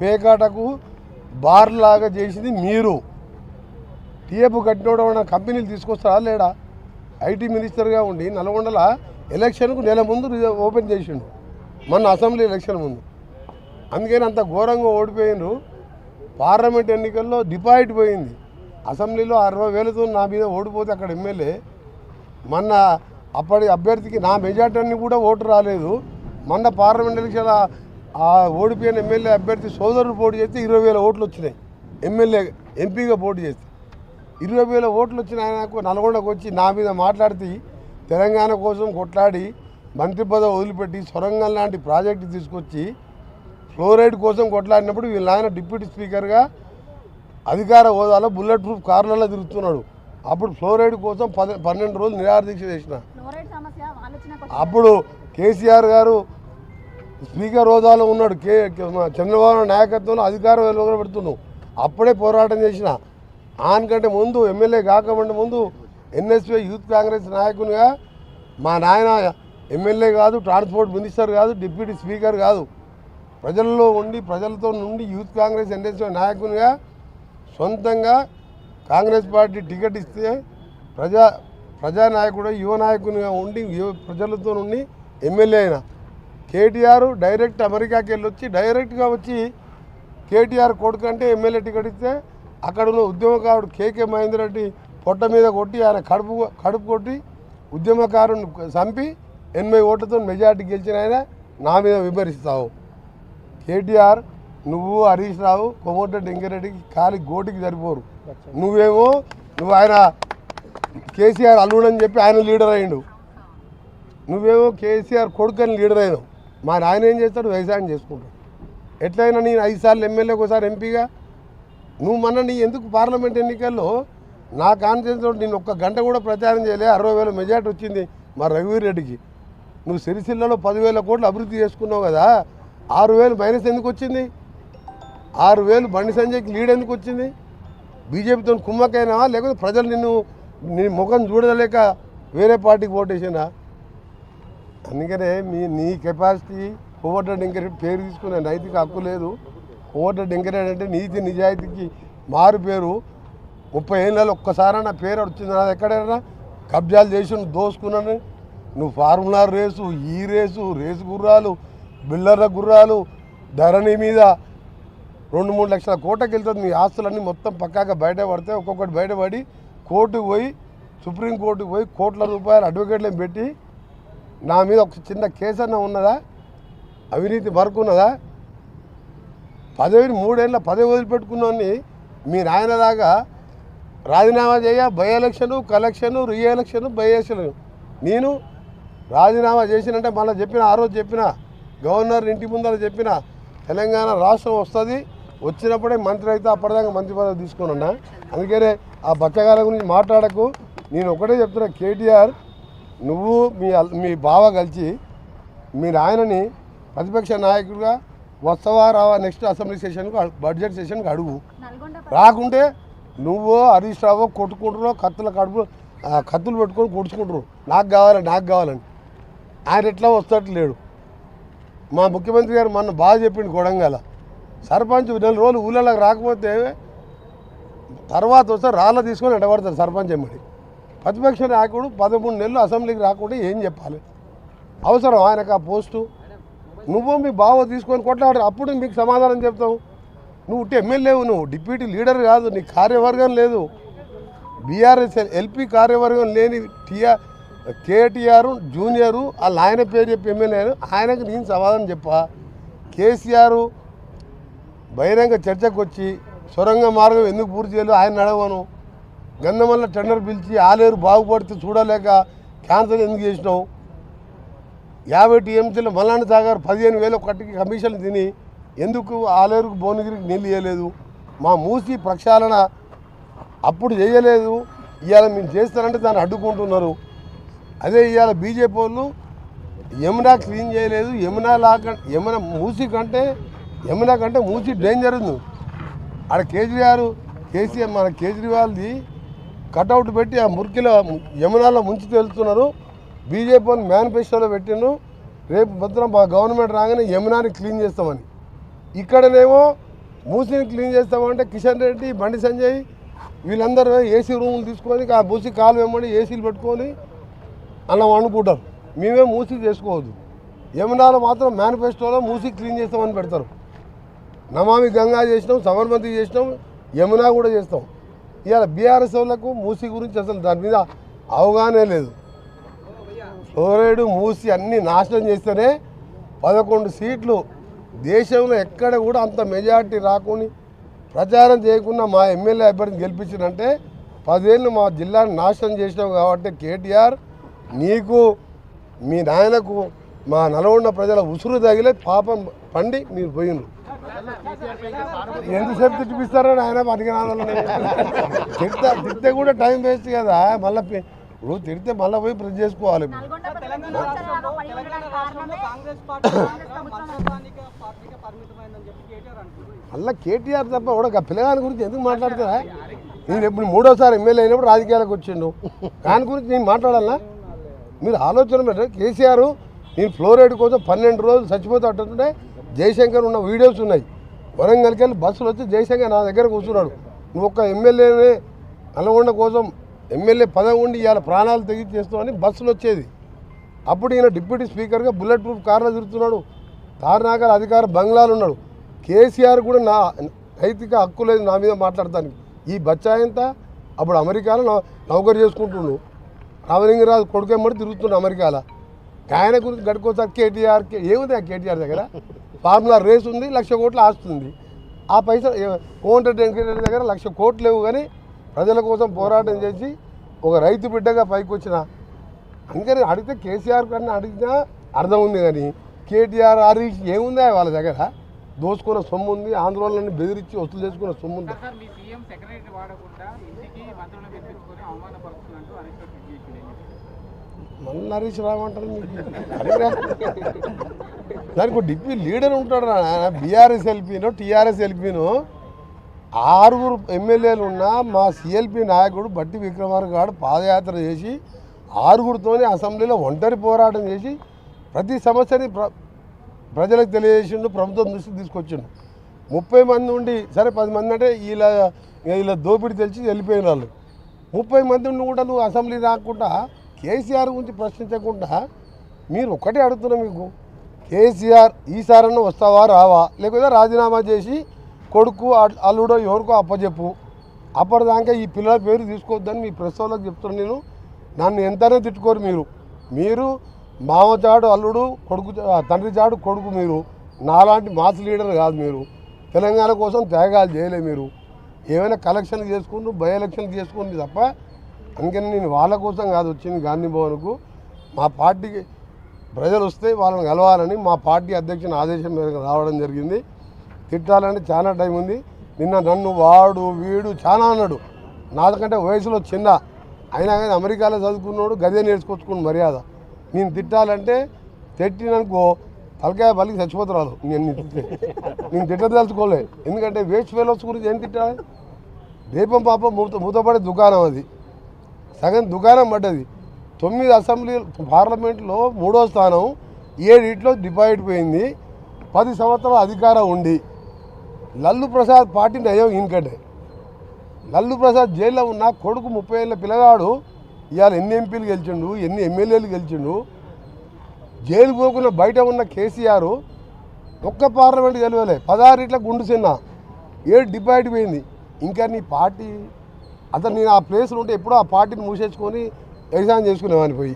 పేకాటకు bar లాగా చేసింది మీరు. టీఎఫ్ కట్టినోడు ఉన్న కంపెనీలు తీసుకొస్తారా లేడా? ఐటీ మినిస్టర్గా ఉండి నల్గొండల ఎలక్షన్కు నెల ముందు ఓపెన్ చేసిండు. మొన్న అసెంబ్లీ ఎలక్షన్ ముందు. అందుకని అంత ఘోరంగా ఓడిపోయిండ్రు. పార్లమెంట్ ఎన్నికల్లో డిపాజిట్ పోయింది. అసెంబ్లీలో అరవై వేలతో నా మీద ఓడిపోతే అక్కడ ఎమ్మెల్యే మొన్న అప్పటి అభ్యర్థికి నా మెజార్టీ కూడా ఓటు రాలేదు. మొన్న పార్లమెంట్ ఎలక్షన్ ఆ- ఓడిపోయిన ఎమ్మెల్యే అభ్యర్థి సోదరుడు పోటీ చేస్తే ఇరవై వేల ఓట్లు వచ్చినాయి. ఎమ్మెల్యే ఎంపీగా పోటీ చేస్తే. ఇరవై వేల ఓట్లు వచ్చిన ఆయనకు నల్గొండకు వచ్చి నా మీద మాట్లాడితే తెలంగాణ కోసం కొట్లాడి మంత్రి పదవి వదిలిపెట్టి సొరంగం లాంటి ప్రాజెక్టు తీసుకొచ్చి ఫ్లోరైడ్ కోసం కొట్లాడినప్పుడు వీళ్ళ ఆయన డిప్యూటీ స్పీకర్గా అధికార హోదాలో బుల్లెట్ ప్రూఫ్ కార్లలో తిరుగుతున్నాడు. అప్పుడు ఫ్లోరైడ్ కోసం పద పన్నెండు రోజులు చేసిన. ఫ్లోరైడ్ సమస్య ఆలోచన అప్పుడు కేసీఆర్ గారు స్పీకర్ హోదాలో ఉన్నాడు కే చంద్రబాబు నాయకత్వంలో అధికారం వెలువగ పెడుతున్నావు అప్పుడే పోరాటం చేసిన ఆనకంటే ముందు ఎమ్మెల్యే కాకమంటే ముందు ఎన్ఎస్పీ యూత్ కాంగ్రెస్ నాయకునిగా మా నాయన ఎమ్మెల్యే కాదు ట్రాన్స్పోర్ట్ మినిస్టర్ కాదు డిప్యూటీ స్పీకర్ కాదు. ప్రజల్లో ఉండి ప్రజలతో నుండి యూత్ కాంగ్రెస్ ఎన్ఎస్పీ నాయకునిగా సొంతంగా కాంగ్రెస్ పార్టీ టికెట్ ఇస్తే ప్రజా ప్రజానాయకుడు యువ నాయకునిగా ఉండి యువ ప్రజలతో నుండి ఎమ్మెల్యే అయినా కేటీఆర్ డైరెక్ట్ అమెరికాకి వెళ్ళి వచ్చి డైరెక్ట్గా వచ్చి కేటీఆర్ కొడుకు అంటే ఎమ్మెల్యే టికెట్ ఇస్తే అక్కడ ఉన్న ఉద్యమకారుడు కేకే మహేందర్ రెడ్డి పొట్ట మీద కొట్టి ఆయన కడుపు కడుపు కొట్టి ఉద్యమకారుని చంపి ఎనభై ఓట్లతో మెజార్టీ గెలిచిన ఆయన నా మీద విమర్శిస్తావు. కేటీఆర్ నువ్వు హరీష్ రావు కొమ్మటిరెడ్డి వెంకరెడ్డికి కాలి గోటికి సరిపోరు. నువ్వేమో నువ్వు ఆయన కేసీఆర్ అల్లుడని చెప్పి ఆయన లీడర్ అయ్యిండు. నువ్వేమో కేసీఆర్ కొడుకు అని లీడర్ అయినావు. మా నాయన ఏం చేస్తాడు? వ్యవసాయం చేసుకుంటాడు. ఎట్లయినా నేను ఐదు సార్లు ఎమ్మెల్యేకి ఒకసారి ఎంపీగా. నువ్వు మొన్న నీ ఎందుకు పార్లమెంట్ ఎన్నికల్లో నా కాన్ఫిడెన్స్ నేను ఒక్క గంట కూడా ప్రచారం చేయలే అరవై వేల మెజార్టీ వచ్చింది మా రఘువీర్ రెడ్డికి నువ్వు సిరిసిల్లలో పదివేల కోట్లు అభివృద్ధి చేసుకున్నావు కదా ఆరు వేలు మైనస్ ఎందుకు వచ్చింది? ఆరు వేలు బండి సంజయ్కి లీడ్ ఎందుకు వచ్చింది? బీజేపీతో కుమ్మకైనావా లేకపోతే ప్రజలు నిన్ను నీ ముఖం చూడలేక వేరే పార్టీకి ఓటేసినా అందుకనే మీ నీ కెపాసిటీ కోవట డెంకరెడ్డి పేరు తీసుకునే నైతిక హక్కు లేదు. కోవట డెంకరెడ్డి అంటే నీతి నిజాయితీకి మారు పేరు. ముప్పై ఏళ్ళలో ఒక్కసారైనా పేరు వచ్చింది నాది ఎక్కడైనా కబ్జాలు చేసి దోసుకున్నాను. నువ్వు ఫార్ములా రేసు ఈ రేసు రేసు గుర్రాలు బిల్లర్ల గుర్రాలు ధరణి మీద రెండు మూడు లక్షల కోటకి వెళ్తుంది మీ ఆస్తులన్నీ మొత్తం పక్కాగా బయట పడితే ఒక్కొక్కటి బయటపడి కోర్టుకు పోయి సుప్రీంకోర్టుకు పోయి కోట్ల రూపాయలు అడ్వకేట్లను పెట్టి నా మీద ఒక చిన్న కేసు అన్న ఉన్నదా? అవినీతి వరకు ఉన్నదా? పదవిని మూడేళ్ళ పదవి వదిలిపెట్టుకున్నాన్ని మీ నాయనలాగా రాజీనామా చేయ by election collection re election by election. నేను రాజీనామా చేసినంటే మళ్ళీ చెప్పిన ఆ రోజు చెప్పిన గవర్నర్ ఇంటి ముందర చెప్పిన తెలంగాణ రాష్ట్రం వస్తుంది. వచ్చినప్పుడే మంత్రి అయితే అప్పటిదాకా మంత్రి పదవి తీసుకున్నా అందుకనే ఆ బచ్చగాల గురించి మాట్లాడకు. నేను ఒకటే చెప్తున్నా కేటీఆర్ నువ్వు మీ మీ బావ కలిసి మీ నాయనని ప్రతిపక్ష నాయకుడిగా వస్తావా రావా నెక్స్ట్ అసెంబ్లీ సెషన్కు బడ్జెట్ సెషన్కి అడుగు. రాకుంటే నువ్వు హరీష్ రావు కొట్టుకుంటున్నావు కత్తుల కడుపు కత్తులు పెట్టుకొని కొడుచుకుంటారు నాకు కావాలి నాకు కావాలని. ఆయన ఎట్లా వస్తట్టు లేడు. మా ముఖ్యమంత్రి గారు మొన్న బాగా చెప్పిండు కొడంగల. సర్పంచ్ నెల రోజులు ఊళ్ళలోకి రాకపోతే తర్వాత వస్తే రాళ్ళ తీసుకొని ఎడబడతారు సర్పంచ్ ఎమ్మడి ప్రతిపక్ష నాయకుడు పదమూడు నెలలు అసెంబ్లీకి రాకుండా ఏం చెప్పాలి? అవసరం ఆయనకు ఆ పోస్టు. నువ్వు మీ బావ తీసుకొని కొట్లాడు అప్పుడు మీకు సమాధానం చెప్తావు. నువ్వు ఉంటే ఎమ్మెల్యేవు నువ్వు డిప్యూటీ లీడర్ కాదు నీ కార్యవర్గం లేదు. బీఆర్ఎస్ ఎల్పీ కార్యవర్గం లేని టీఆర్ కేటీఆర్ జూనియరు వాళ్ళ ఆయన పేరు చెప్పి ఎమ్మెల్యే ఆయనకు నేను సమాధానం చెప్పా. కేసీఆర్ బహిరంగ చర్చకు వచ్చి సొరంగ మార్గం ఎందుకు పూర్తి చేయలేదు? ఆయన నడవను. గంధమల్ల టెండర్ పిలిచి ఆలేరు బాగుపడితే చూడలేక క్యాన్సల్ ఎందుకు చేసినావు? యాభై టీఎంసీలు మల్లాంటి సాగర్ పదిహేను వేలు ఒకటికి కమిషన్ తిని ఎందుకు ఆలేరుకు భువనగిరికి నీళ్ళు ఇవ్వలేదు మా మూసి ప్రక్షాళన అప్పుడు చేయలేదు. ఇవాళ మేము చేస్తారంటే దాన్ని అడ్డుకుంటున్నారు. అదే ఇవాళ బీజేపీ వాళ్ళు యమునా క్లీన్ చేయలేదు. యమునా లాగా యమున మూసి కంటే యమునా కంటే మూసి డేంజర్ ఉంది. ఆడ కేజ్రీవాల్ కేసీఆర్ మన కేజ్రీవాల్ది కటౌట్ పెట్టి ఆ మురికిలో యమునాలో ముంచి తెలుస్తున్నారు బీజేపీ వాళ్ళు మేనిఫెస్టోలో పెట్టిండ్రు. రేపు భద్రం మా గవర్నమెంట్ రాగానే యమునాని క్లీన్ చేస్తామని. ఇక్కడనేమో మూసిని క్లీన్ చేస్తామంటే కిషన్ రెడ్డి బండి సంజయ్ వీళ్ళందరూ ఏసీ రూములు తీసుకొని ఆ మూసి కాలు వెంబడి ఏసీలు పెట్టుకొని అలా వండుకుంటారు. మేమే మూసి చేసుకోవద్దు. యమునాలో మాత్రం మేనిఫెస్టోలో మూసి క్లీన్ చేస్తామని పెడతారు. నమామి గంగా చేసినాం సబర్మతి చేసినాం యమునా కూడా చేస్తాం. ఇవాళ బీఆర్ఎస్ వాళ్ళకు మూసీ గురించి అసలు దాని మీద అవగాహన లేదు. ఫ్లోరైడ్ మూసి అన్ని నాశనం చేస్తేనే పదకొండు సీట్లు దేశంలో ఎక్కడ కూడా అంత మెజారిటీ రాకుని ప్రచారం చేయకుండా మా ఎమ్మెల్యే అభ్యర్థిని గెలిపించినంటే పదేళ్ళు మా జిల్లాని నాశనం చేసినావు కాబట్టి కేటీఆర్ నీకు మీ నాయనకు మా నల్గొండ ప్రజల ఉసురు తగిలే పాపం పండి మీరు పోయిండ్రు. ఎంతసేపు తిట్టిపిస్తారని ఆయన పనికిరాదని తిడతా తిడితే కూడా టైం వేస్ట్ కదా. మళ్ళీ ఇప్పుడు తిడితే మళ్ళీ పోయి ప్రెస్ చేసుకోవాలి. మళ్ళీ కేటీఆర్ తప్ప కూడా పిల్లగాని గురించి ఎందుకు మాట్లాడతారా? నేను ఇప్పుడు మూడోసారి ఎమ్మెల్యే అయినప్పుడు రాజకీయాలకు వచ్చిండు. దాని గురించి నేను మాట్లాడాలా? మీరు ఆలోచన పెట్టండి. కేసీఆర్ నేను ఫ్లోరైడ్ కోసం పన్నెండు రోజులు చచ్చిపోతే అంటుంటే జయశంకర్ ఉన్న వీడియోస్ ఉన్నాయి. వరంగల్కి వెళ్ళి బస్సులు వచ్చి జయశంకర్ నా దగ్గర కూర్చున్నాడు. నువ్వు ఒక్క ఎమ్మెల్యేనే నల్గొండ కోసం ఎమ్మెల్యే పదవి ఉండి ఇవాళ ప్రాణాలు తెగి చేస్తామని బస్సులు వచ్చేది. అప్పుడు ఈయన డిప్యూటీ స్పీకర్గా బుల్లెట్ ప్రూఫ్ కార్లో తిరుగుతున్నాడు. తారనాగర్ అధికార బంగ్లాలు ఉన్నాడు. కేసీఆర్ కూడా నా నైతిక హక్కు లేదు నా మీద మాట్లాడతానికి ఈ బచ్చాయంత అప్పుడు అమెరికాలో నౌ- నౌకరు చేసుకుంటుండు. రామలింగరాజు కొడుకెమ్మడి తిరుగుతుండు అమెరికాలో. ఆయన గురించి గడుకోసారి కేటీఆర్ ఏముంది ఆ కేటీఆర్ దగ్గర? ఫార్ములా రేస్ ఉంది లక్ష కోట్లు ఆస్తుంది ఆ పైసలు ఏ- వెంకటరెడ్డి దగ్గర లక్ష కోట్లు లేవు కానీ ప్రజల కోసం పోరాటం చేసి ఒక రైతు బిడ్డగా పైకి వచ్చిన అందుకని అడిగితే కేసీఆర్ కన్నా అడిగినా అర్థం ఉంది కానీ కేటీఆర్ ఆర్ఈసి ఏముందా వాళ్ళ దగ్గర? దోసుకున్న సొమ్ము ఉంది ఆందోళనని బెదిరించి వసూలు చేసుకున్న సొమ్ము ఉంది. రావు మళ్ళీ హరీష్ రామంటారు దానికి ఒక డిప్యూ లీడర్ ఉంటాడు బీఆర్ఎస్ ఎల్పీను టీఆర్ఎస్ ఎల్పీను. ఆరుగురు ఎమ్మెల్యేలు ఉన్న మా సిఎల్పి నాయకుడు బట్టి విక్రమార్క గారు పాదయాత్ర చేసి ఆరుగురితోనే అసెంబ్లీలో ఒంటరి పోరాటం చేసి ప్రతి సమస్యని ప్ర ప్రజలకు తెలియజేసిండు ప్రభుత్వం దృష్టికి తీసుకొచ్చిండు. ముప్పై మంది ఉండి సరే పది మంది అంటే వీళ్ళ వీళ్ళ దోపిడీ తెలిసి వెళ్ళిపోయిన వాళ్ళు. ముప్పై మంది ఉండి కూడా నువ్వు అసెంబ్లీ రాకుండా కేసీఆర్ గురించి ప్రశ్నించకుండా మీరు ఒక్కటే అడుగుతున్నా మీకు. కేసీఆర్ ఈసారన్నా వస్తావా రావా? లేకపోతే రాజీనామా చేసి కొడుకు అల్లుడో ఎవరికో అప్పచెప్పు అప్పటిదాకా ఈ పిల్లల పేరు తీసుకోవద్దని మీ ప్రెస్ వాళ్ళకి చెప్తున్నాను నేను. నన్ను ఎంతనే తిట్టుకోరు మీరు. మీరు మామచాడు అల్లుడు కొడుకు తండ్రి చాడు కొడుకు మీరు. నాలాంటి మాస్ లీడర్ కాదు మీరు. తెలంగాణ కోసం త్యాగాలు చేయలే మీరు. ఏమైనా కలెక్షన్లు చేసుకుని బై ఎలక్షన్లు చేసుకుంది తప్ప అందుకని నేను వాళ్ళ కోసం కాదు వచ్చింది గాంధీ భవన్కు. మా పార్టీకి ప్రజలు వస్తే వాళ్ళని కలవాలని మా పార్టీ అధ్యక్షుని ఆదేశం మేరకు రావడం జరిగింది. తిట్టాలంటే చాలా టైం ఉంది. నిన్న నన్ను వాడు వీడు చాలా అన్నాడు. నాకంటే వయసులో చిన్న. అయినా కానీ అమెరికాలో చదువుకున్నాడు గదే నేర్చుకొచ్చుకుని మర్యాద. నేను తిట్టాలంటే తిట్టిననుకో తలకాయ పలికి చచ్చిపోతున్నారు నేను నేను తిట్టే. నేను తిట్టదలుచుకోలే ఎందుకంటే వేస్ట్ ఫెలోస్ గురించి ఏం తిట్టాలి? దీపం పాపం మూత మూతపడే దుకాణం అది. సగం దుకాణం పడ్డది. తొమ్మిది అసెంబ్లీ పార్లమెంట్లో మూడో స్థానం ఏడిట్లో డిపాజిట్ పోయింది. పది సంవత్సరాల అధికారం ఉండి లల్లు ప్రసాద్ పార్టీ నయం ఈయనకంటే. లల్లు ప్రసాద్ జైల్లో ఉన్న కొడుకు ముప్పై ఏళ్ళ పిల్లగాడు ఇవాళ ఎన్ని ఎంపీలు గెలిచిండు ఎన్ని ఎమ్మెల్యేలు గెలిచిండు. జైలు పోకుండా బయట ఉన్న కేసీఆర్ ఒక్క పార్లమెంట్ గెలవలే. పదహారిట్ల గుండు చిన్న ఏడు డిపాజిట్ పోయింది. ఇంకా నీ పార్టీ అతను నేను ఆ ప్లేస్లో ఉంటే ఎప్పుడో ఆ పార్టీని మూసేసుకొని ఎగ్జామ్ చేసుకునేవాడిని పోయి.